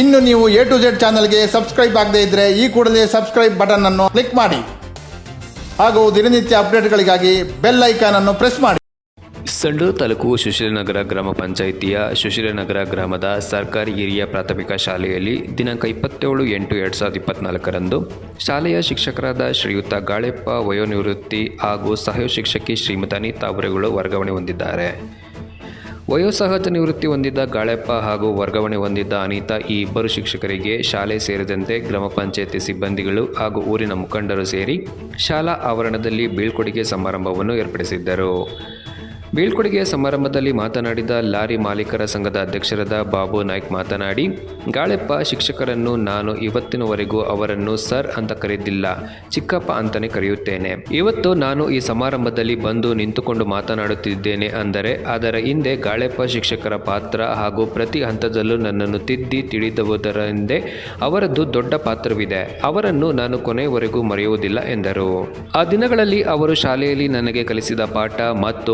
ಇನ್ನು ನೀವು A to Z ಚಾನಲ್ಗೆ ಸಬ್ಸ್ಕ್ರೈಬ್ ಆಗದೇ ಇದ್ದರೆ ಈ ಕೂಡಲೇ ಸಬ್ಸ್ಕ್ರೈಬ್ ಬಟನ್ ಅನ್ನು ಕ್ಲಿಕ್ ಮಾಡಿ. ಹಾಗೂ ದಿನನಿತ್ಯ ಅಪ್ಡೇಟ್ಗಳಿಗಾಗಿ ಬೆಲ್ ಐಕಾನ್ ಅನ್ನು ಪ್ರೆಸ್ ಮಾಡಿ. ಸಂಡೂರು ತಾಲೂಕು ಸುಶೀಲನಗರ ಗ್ರಾಮ ಪಂಚಾಯಿತಿಯ ಸುಶೀಲನಗರ ಗ್ರಾಮದ ಸರ್ಕಾರಿ ಹಿರಿಯ ಪ್ರಾಥಮಿಕ ಶಾಲೆಯಲ್ಲಿ ದಿನಾಂಕ ಇಪ್ಪತ್ತೇಳು ಎಂಟು ಎರಡು ಸಾವಿರದ ಇಪ್ಪತ್ನಾಲ್ಕರಂದು ಶಾಲೆಯ ಶಿಕ್ಷಕರಾದ ಶ್ರೀಯುತ ಗಾಳೆಪ್ಪ, ವಯೋನಿವೃತ್ತಿ ಹಾಗೂ ಸಹಾಯ ಶಿಕ್ಷಕಿ ಶ್ರೀಮತಿ ಅನಿತಾ ವರ್ಗಾವಣೆ ಹೊಂದಿದ್ದಾರೆ. ವಯೋಸಹಜ ನಿವೃತ್ತಿ ಹೊಂದಿದ್ದ ಗಾಳೆಪ್ಪ ಹಾಗೂ ವರ್ಗಾವಣೆ ಹೊಂದಿದ್ದ ಅನಿತಾ ಈ ಇಬ್ಬರು ಶಿಕ್ಷಕರಿಗೆ ಶಾಲೆ ಸೇರಿದಂತೆ ಗ್ರಾಮ ಪಂಚಾಯಿತಿ ಸಿಬ್ಬಂದಿಗಳು ಹಾಗೂ ಊರಿನ ಮುಖಂಡರು ಸೇರಿ ಶಾಲಾ ಆವರಣದಲ್ಲಿ ಬೀಳ್ಕೊಡುಗೆ ಸಮಾರಂಭವನ್ನು ಏರ್ಪಡಿಸಿದ್ದರು. ಬೀಳ್ಕೊಡುಗೆ ಸಮಾರಂಭದಲ್ಲಿ ಮಾತನಾಡಿದ ಲಾರಿ ಮಾಲೀಕರ ಸಂಘದ ಅಧ್ಯಕ್ಷರಾದ ಬಾಬು ನಾಯ್ಕ್ ಮಾತನಾಡಿ, ಗಾಳೆಪ್ಪ ಶಿಕ್ಷಕರನ್ನು ನಾನು ಇವತ್ತಿನವರೆಗೂ ಅವರನ್ನು ಸರ್ ಅಂತ ಕರೆದಿಲ್ಲ, ಚಿಕ್ಕಪ್ಪ ಅಂತಾನೆ ಕರೆಯುತ್ತೇನೆ. ಇವತ್ತು ನಾನು ಈ ಸಮಾರಂಭದಲ್ಲಿ ಬಂದು ನಿಂತುಕೊಂಡು ಮಾತನಾಡುತ್ತಿದ್ದೇನೆ ಅಂದರೆ, ಅದರ ಹಿಂದೆ ಗಾಳೆಪ್ಪ ಶಿಕ್ಷಕರ ಪಾತ್ರ ಹಾಗೂ ಪ್ರತಿ ಹಂತದಲ್ಲೂ ನನ್ನನ್ನು ತಿದ್ದಿ ತಿಳಿದುವುದರ ಹಿಂದೆ ಅವರದ್ದು ದೊಡ್ಡ ಪಾತ್ರವಿದೆ. ಅವರನ್ನು ನಾನು ಕೊನೆಯವರೆಗೂ ಮರೆಯುವುದಿಲ್ಲ ಎಂದರು. ಆ ದಿನಗಳಲ್ಲಿ ಅವರು ಶಾಲೆಯಲ್ಲಿ ನನಗೆ ಕಲಿಸಿದ ಪಾಠ ಮತ್ತು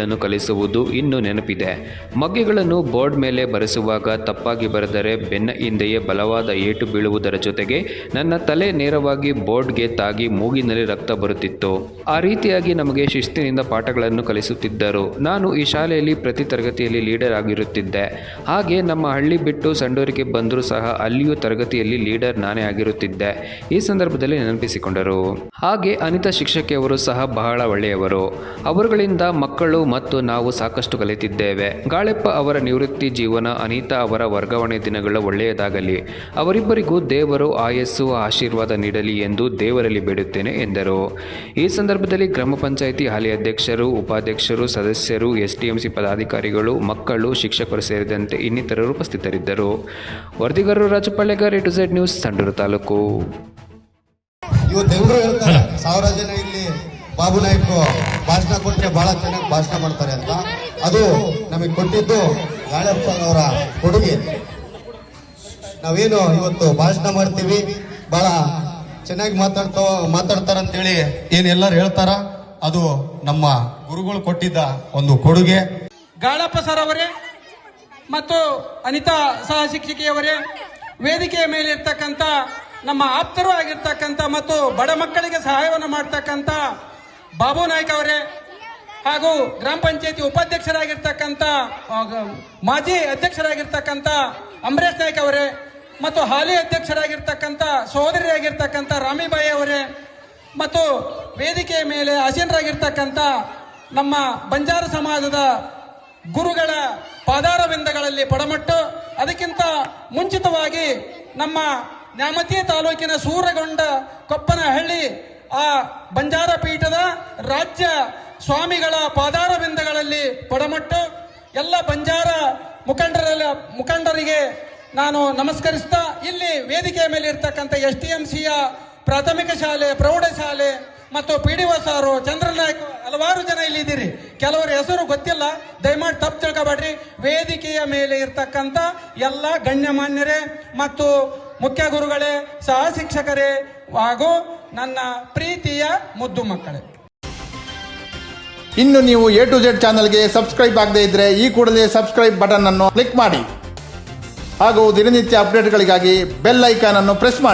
ಮಗ್ಗಿಗಳನ್ನು ಕಲಿಸುವುದು ಇನ್ನೂ ನೆನಪಿದೆ. ಮಗ್ಗಿಗಳನ್ನು ಬೋರ್ಡ್ ಮೇಲೆ ಬರೆಸುವಾಗ ತಪ್ಪಾಗಿ ಬರೆದರೆ ಬೆನ್ನ ಹಿಂದೆಯೇ ಬಲವಾದ ಏಟು ಬೀಳುವುದರ ಜೊತೆಗೆ ನನ್ನ ತಲೆ ನೇರವಾಗಿ ಬೋರ್ಡ್ಗೆ ತಾಗಿ ಮೂಗಿನಲ್ಲಿ ರಕ್ತ ಬರುತ್ತಿತ್ತು. ಆ ರೀತಿಯಾಗಿ ನಮಗೆ ಶಿಸ್ತಿನಿಂದ ಪಾಠಗಳನ್ನು ಕಲಿಸುತ್ತಿದ್ದರು. ನಾನು ಈ ಶಾಲೆಯಲ್ಲಿ ಪ್ರತಿ ತರಗತಿಯಲ್ಲಿ ಲೀಡರ್ ಆಗಿರುತ್ತಿದ್ದೆ. ಹಾಗೆ ನಮ್ಮ ಹಳ್ಳಿ ಬಿಟ್ಟು ಸಂಡೂರಿಗೆ ಬಂದರೂ ಸಹ ಅಲ್ಲಿಯೂ ತರಗತಿಯಲ್ಲಿ ಲೀಡರ್ ನಾನೇ ಆಗಿರುತ್ತಿದ್ದೆ. ಈ ಸಂದರ್ಭದಲ್ಲಿ ನೆನಪಿಸಿಕೊಂಡರು. ಹಾಗೆ ಅನಿತಾ ಶಿಕ್ಷಕಿಯವರು ಸಹ ಬಹಳ ಒಳ್ಳೆಯವರು. ಅವರುಗಳಿಂದ ಮಕ್ಕಳು ಮತ್ತು ನಾವು ಸಾಕಷ್ಟು ಕಲಿತಿದ್ದೇವೆ. ಗಾಳೆಪ್ಪ ಅವರ ನಿವೃತ್ತಿ ಜೀವನ ಅನಿತಾ ಅವರ ವರ್ಗಾವಣೆ ದಿನಗಳು ಒಳ್ಳೆಯದಾಗಲಿ. ಅವರಿಬ್ಬರಿಗೂ ದೇವರು ಆಯಸ್ಸು ಆಶೀರ್ವಾದ ನೀಡಲಿ ಎಂದು ದೇವರಲ್ಲಿ ಬೇಡುತ್ತೇನೆ ಎಂದರು. ಈ ಸಂದರ್ಭದಲ್ಲಿ ಗ್ರಾಮ ಪಂಚಾಯಿತಿ ಹಾಲಿ ಅಧ್ಯಕ್ಷರು ಉಪಾಧ್ಯಕ್ಷರು ಸದಸ್ಯರು ಎಸ್ಡಿಎಂಸಿ ಪದಾಧಿಕಾರಿಗಳು ಮಕ್ಕಳು ಶಿಕ್ಷಕರು ಸೇರಿದಂತೆ ಇನ್ನಿತರರು ಉಪಸ್ಥಿತರಿದ್ದರು. ವರದಿಗಾರರು ರಾಜಪಾಳ್ಯಗಾರ್ A to Z news Sandur taluk. Babu Naik ಭಾಷಣ ಕೊಟ್ಟರೆ ಬಹಳ ಚೆನ್ನಾಗಿ ಭಾಷಣ ಮಾಡ್ತಾರೆ ಅಂತ. ಅದು ನಮಗೆ ಕೊಟ್ಟಿದ್ದು ಗಾಳಪ್ಪ ಅವರ ಕೊಡುಗೆ. ನಾವೇನು ಇವತ್ತು ಭಾಷಣ ಮಾಡ್ತೀವಿ, ಬಹಳ ಚೆನ್ನಾಗಿ ಮಾತಾಡ್ತಾವ ಮಾತಾಡ್ತಾರಂತೇಳಿ ಏನ್ ಎಲ್ಲರೂ ಹೇಳ್ತಾರ? ಅದು ನಮ್ಮ ಗುರುಗಳು ಕೊಟ್ಟಿದ್ದ ಒಂದು ಕೊಡುಗೆ. ಗಾಳಪ್ಪ ಸರ್ ಅವರೇ ಮತ್ತು ಅನಿತಾ ಸಹ ಶಿಕ್ಷಕಿಯವರೇ, ವೇದಿಕೆಯ ಮೇಲೆ ಇರ್ತಕ್ಕಂಥ ನಮ್ಮ ಆಪ್ತರು ಆಗಿರ್ತಕ್ಕಂಥ ಮತ್ತು ಬಡ ಮಕ್ಕಳಿಗೆ ಸಹಾಯವನ್ನು ಮಾಡ್ತಕ್ಕಂಥ ಬಾಬು ನಾಯ್ಕ ಅವರೇ ಹಾಗೂ ಗ್ರಾಮ ಪಂಚಾಯತಿ ಉಪಾಧ್ಯಕ್ಷರಾಗಿರ್ತಕ್ಕಂಥ ಮಾಜಿ ಅಧ್ಯಕ್ಷರಾಗಿರ್ತಕ್ಕಂಥ ಅಂಬರೀಶ್ ನಾಯ್ಕ ಅವರೇ ಮತ್ತು ಹಾಲಿ ಅಧ್ಯಕ್ಷರಾಗಿರ್ತಕ್ಕಂಥ ಸಹೋದರಿಯಾಗಿರ್ತಕ್ಕಂಥ ರಾಮಿಬಾಯಿ ಅವರೇ ಮತ್ತು ವೇದಿಕೆಯ ಮೇಲೆ ಆಸೀನರಾಗಿರ್ತಕ್ಕಂಥ ನಮ್ಮ ಬಂಜಾರ ಸಮಾಜದ ಗುರುಗಳ ಪಾದಾರವಿಂದಗಳಲ್ಲಿ ಪಡಮಟ್ಟು, ಅದಕ್ಕಿಂತ ಮುಂಚಿತವಾಗಿ ನಮ್ಮ ನ್ಯಾಮತಿ ತಾಲೂಕಿನ ಸೂರಗೊಂಡ ಕೊಪ್ಪನಹಳ್ಳಿ ಆ ಬಂಜಾರ ಪೀಠದ ರಾಜ್ಯ ಸ್ವಾಮಿಗಳ ಪಾದಾರವಿಂದಗಳಲ್ಲಿ ಪಡಮಟ್ಟು ಎಲ್ಲ ಬಂಜಾರ ಮುಖಂಡರ ಮುಖಂಡರಿಗೆ ನಾನು ನಮಸ್ಕರಿಸ್ತಾ ಇಲ್ಲಿ ವೇದಿಕೆಯ ಮೇಲೆ ಇರ್ತಕ್ಕಂಥ ಎಸ್ ಟಿ ಎಂ ಸಿಯ ಪ್ರಾಥಮಿಕ ಶಾಲೆ ಪ್ರೌಢಶಾಲೆ ಮತ್ತು ಪಿ ಡಿ ಸಾರು ಚಂದ್ರನಾಯ್ಕ ಹಲವಾರು ಜನ ಇಲ್ಲಿ ಇದ್ದೀರಿ. ಕೆಲವರ ಹೆಸರು ಗೊತ್ತಿಲ್ಲ. ದಯಮಾಡಿ ತಪ್ಪು ತಿಳ್ಕೊಬೇಡ್ರಿ. ವೇದಿಕೆಯ ಮೇಲೆ ಇರ್ತಕ್ಕಂಥ ಎಲ್ಲ ಗಣ್ಯಮಾನ್ಯರೇ ಮತ್ತು ಮುಖ್ಯ ಗುರುಗಳೇ, ಸಹ ಶಿಕ್ಷಕರೇ ಹಾಗೂ ನನ್ನ ಪ್ರೀತಿಯ ಮುದ್ದು ಮಕ್ಕಳೇ. ಇನ್ನು ನೀವು ಎ ಟು ಜೆಡ್ ಚಾನಲ್ಗೆ ಸಬ್ಸ್ಕ್ರೈಬ್ ಆಗದೇ ಇದ್ದರೆ ಈ ಕೂಡಲೇ ಸಬ್ಸ್ಕ್ರೈಬ್ ಬಟನ್ ಅನ್ನು ಕ್ಲಿಕ್ ಮಾಡಿ. ಹಾಗೂ ದಿನನಿತ್ಯ ಅಪ್ಡೇಟ್ಗಳಿಗಾಗಿ ಬೆಲ್ ಐಕಾನ್ ಅನ್ನು ಪ್ರೆಸ್ ಮಾಡಿ.